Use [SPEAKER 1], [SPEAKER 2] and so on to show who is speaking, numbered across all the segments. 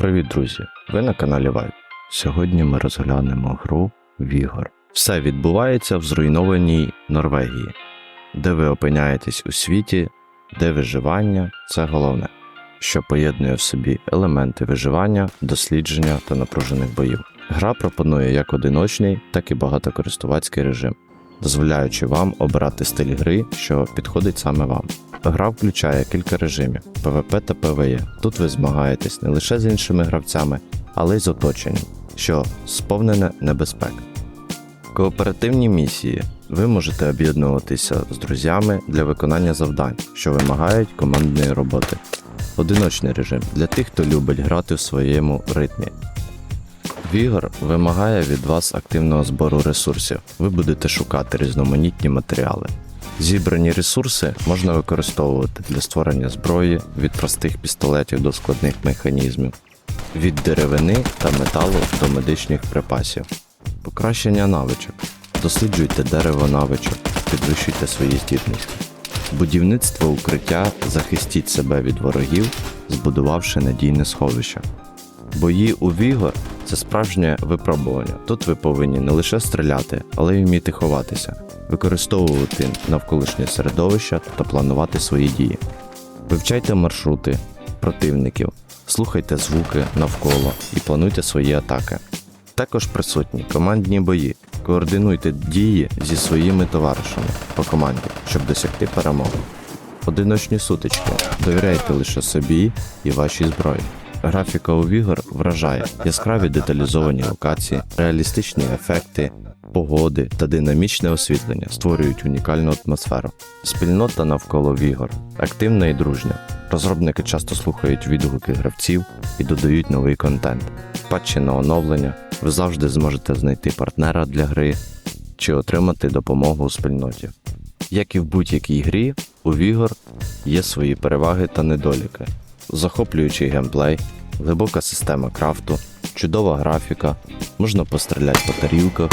[SPEAKER 1] Привіт, друзі! Ви на каналі Vibe. Сьогодні ми розглянемо гру Вігор. Все відбувається в зруйнованій Норвегії, де ви опиняєтесь у світі, де виживання це головне, що поєднує в собі елементи виживання, дослідження та напружених боїв. Гра пропонує як одиночний, так і багатокористувацький режим, дозволяючи вам обирати стиль гри, що підходить саме вам. Гра включає кілька режимів PvP та PvE. Тут ви змагаєтесь не лише з іншими гравцями, але й з оточенням, що сповнене небезпек. Кооперативні місії ви можете об'єднуватися з друзями для виконання завдань, що вимагають командної роботи. Одиночний режим для тих, хто любить грати в своєму ритмі. Вігор вимагає від вас активного збору ресурсів. Ви будете шукати різноманітні матеріали. Зібрані ресурси можна використовувати для створення зброї від простих пістолетів до складних механізмів, від деревини та металу до медичних припасів. Покращення навичок. Досліджуйте дерево навичок, підвищуйте свої здібності. Будівництво укриття захистіть себе від ворогів, збудувавши надійне сховище. Бої у Вігор це справжнє випробування. Тут ви повинні не лише стріляти, але й вміти ховатися, використовувати навколишнє середовище та планувати свої дії. Вивчайте маршрути противників, слухайте звуки навколо і плануйте свої атаки. Також присутні командні бої. Координуйте дії зі своїми товаришами по команді, щоб досягти перемоги. Одиночні сутички. Довіряйте лише собі і вашій зброї. Графіка у Вігор вражає яскраві деталізовані локації, реалістичні ефекти, погоди та динамічне освітлення створюють унікальну атмосферу. Спільнота навколо Вігор активна і дружня. Розробники часто слухають відгуки гравців і додають новий контент. Патчі на оновлення. Ви завжди зможете знайти партнера для гри чи отримати допомогу у спільноті. Як і в будь-якій грі, у Вігор є свої переваги та недоліки захоплюючий геймплей, глибока система крафту, чудова графіка, можна постріляти по тарілках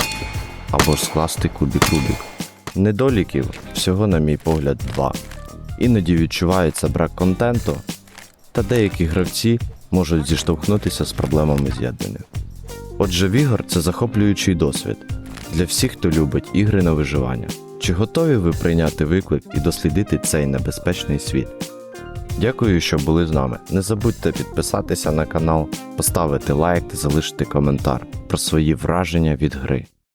[SPEAKER 1] або ж скласти кубік-рубік. Недоліків всього, на мій погляд, два. Іноді відчувається брак контенту, та деякі гравці можуть зіштовхнутися з проблемами з'єднання. Отже, Вігор це захоплюючий досвід для всіх, хто любить ігри на виживання. Чи готові ви прийняти виклик і дослідити цей небезпечний світ? Дякую, що були з нами. Не забудьте підписатися на канал, поставити лайк та залишити коментар про свої враження від гри.